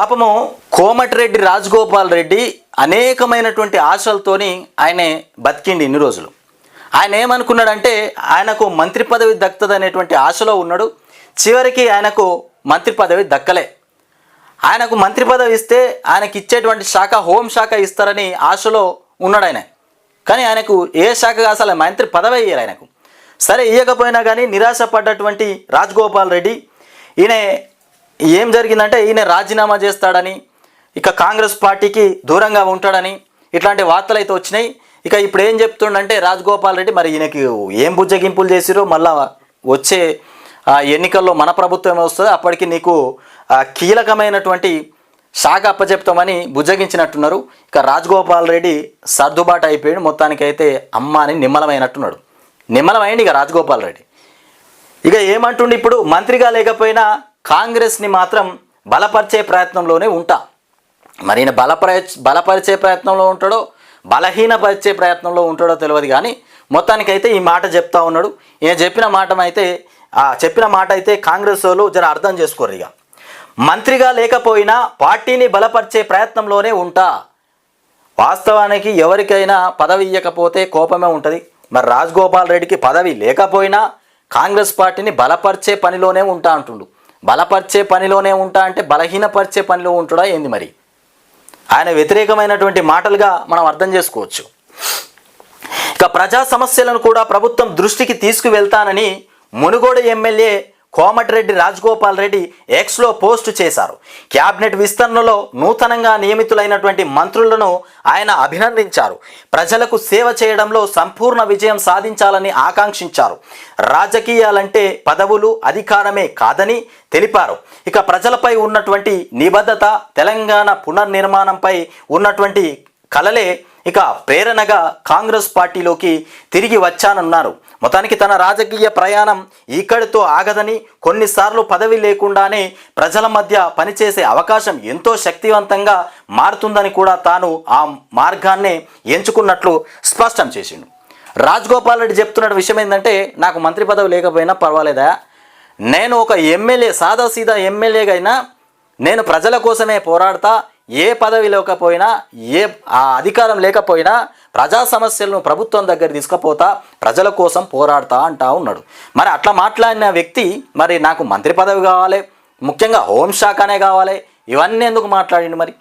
పాపము కోమటిరెడ్డి రాజగోపాల్ రెడ్డి అనేకమైనటువంటి ఆశలతోని ఆయనే బతికిండి ఇన్ని రోజులు. ఆయన ఏమనుకున్నాడంటే ఆయనకు మంత్రి పదవి దక్కుతుంది అనేటువంటి ఆశలో ఉన్నాడు. చివరికి ఆయనకు మంత్రి పదవి దక్కలే. ఆయనకు మంత్రి పదవి ఇస్తే ఆయనకి ఇచ్చేటువంటి శాఖ హోం శాఖ ఇస్తారని ఆశలో ఉన్నాడు ఆయన. కానీ ఆయనకు ఏ శాఖ అసలు మంత్రి పదవి ఇయ్యారు ఆయనకు. సరే ఇవ్వకపోయినా కానీ నిరాశపడ్డటువంటి రాజగోపాల్ రెడ్డి ఈయన ఏం జరిగిందంటే ఈయన రాజీనామా చేస్తాడని ఇక కాంగ్రెస్ పార్టీకి దూరంగా ఉంటాడని ఇట్లాంటి వార్తలు అయితే వచ్చినాయి. ఇక ఇప్పుడు ఏం చెప్తుండంటే రాజగోపాల్ రెడ్డి మరి ఈయనకి ఏం బుజ్జగింపులు చేసిరో మళ్ళా వచ్చే ఆ, ఎన్నికల్లో మన ప్రభుత్వం వస్తుంది అప్పటికి నీకు కీలకమైనటువంటి శాఖ అప్పచెప్తామని బుజ్జగించినట్టున్నారు. ఇక రాజగోపాల్ రెడ్డి సర్దుబాటు అయిపోయాడు. మొత్తానికైతే అమ్మ అని నిమ్మలమైనట్టున్నాడు. నిమ్మలమైంది ఇక రాజగోపాల్ రెడ్డి. ఇక ఏమంటుండే ఇప్పుడు? మంత్రిగా లేకపోయినా కాంగ్రెస్ని మాత్రం బలపరిచే ప్రయత్నంలోనే ఉంటా. మరి ఈయన బలపర బలపరిచే ప్రయత్నంలో ఉంటాడో బలహీనపరిచే ప్రయత్నంలో ఉంటాడో తెలియదు కానీ మొత్తానికైతే ఈ మాట చెప్తా ఉన్నాడు. ఈయన చెప్పిన మాట అయితే చెప్పిన మాట అయితే కాంగ్రెస్ వాళ్ళు జర అర్థం చేసుకోరు ఇక మంత్రిగా లేకపోయినా పార్టీని బలపరిచే ప్రయత్నంలోనే ఉంటా. వాస్తవానికి ఎవరికైనా పదవి ఇవ్వకపోతే కోపమే ఉంటుంది. మరి రాజగోపాల్ రెడ్డికి పదవి లేకపోయినా కాంగ్రెస్ పార్టీని బలపరిచే పనిలోనే ఉంటా అంటుండు. బలపరిచే పనిలోనే ఉంటా అంటే బలహీనపరిచే పనిలో ఉంటాడా ఏంది మరి? ఆయన వ్యతిరేకమైనటువంటి మాటలుగా మనం అర్థం చేసుకోవచ్చు. ఇక ప్రజా సమస్యలను కూడా ప్రభుత్వం దృష్టికి తీసుకువెళ్తానని మునుగోడు ఎమ్మెల్యే కోమటిరెడ్డి రాజగోపాల్ రెడ్డి ఎక్స్లో పోస్ట్ చేశారు. క్యాబినెట్ విస్తరణలో నూతనంగా నియమితులైనటువంటి మంత్రులను ఆయన అభినందించారు. ప్రజలకు సేవ చేయడంలో సంపూర్ణ విజయం సాధించాలని ఆకాంక్షించారు. రాజకీయాలంటే పదవులు అధికారమే కాదని తెలిపారు. ఇక ప్రజలపై ఉన్నటువంటి నిబద్ధత తెలంగాణ పునర్నిర్మాణంపై ఉన్నటువంటి కలలే ఇక ప్రేరణగా కాంగ్రెస్ పార్టీలోకి తిరిగి వచ్చానన్నారు. మొత్తానికి తన రాజకీయ ప్రయాణం ఇక్కడితో ఆగదని కొన్నిసార్లు పదవి లేకుండానే ప్రజల మధ్య పనిచేసే అవకాశం ఎంతో శక్తివంతంగా మారుతుందని కూడా తాను ఆ మార్గాన్నే ఎంచుకున్నట్లు స్పష్టం చేసిండు. రాజగోపాల్ రెడ్డి చెప్తున్న విషయం ఏంటంటే నాకు మంత్రి పదవి లేకపోయినా పర్వాలేదా? నేను ఒక ఎమ్మెల్యే సాదా సీదా ఎమ్మెల్యేగా అయినా నేను ప్రజల కోసమే పోరాడతా ఏ పదవి లేకపోయినా ఏ ఆ అధికారం లేకపోయినా ప్రజా సమస్యలను ప్రభుత్వం దగ్గర తీసుకుపోతా ప్రజల కోసం పోరాడతా అంటా ఉన్నాడు. మరి అట్లా మాట్లాడిన వ్యక్తి మరి నాకు మంత్రి పదవి కావాలి ముఖ్యంగా హోంశాఖనే కావాలి ఇవన్నీ ఎందుకు మాట్లాడిండు మరి?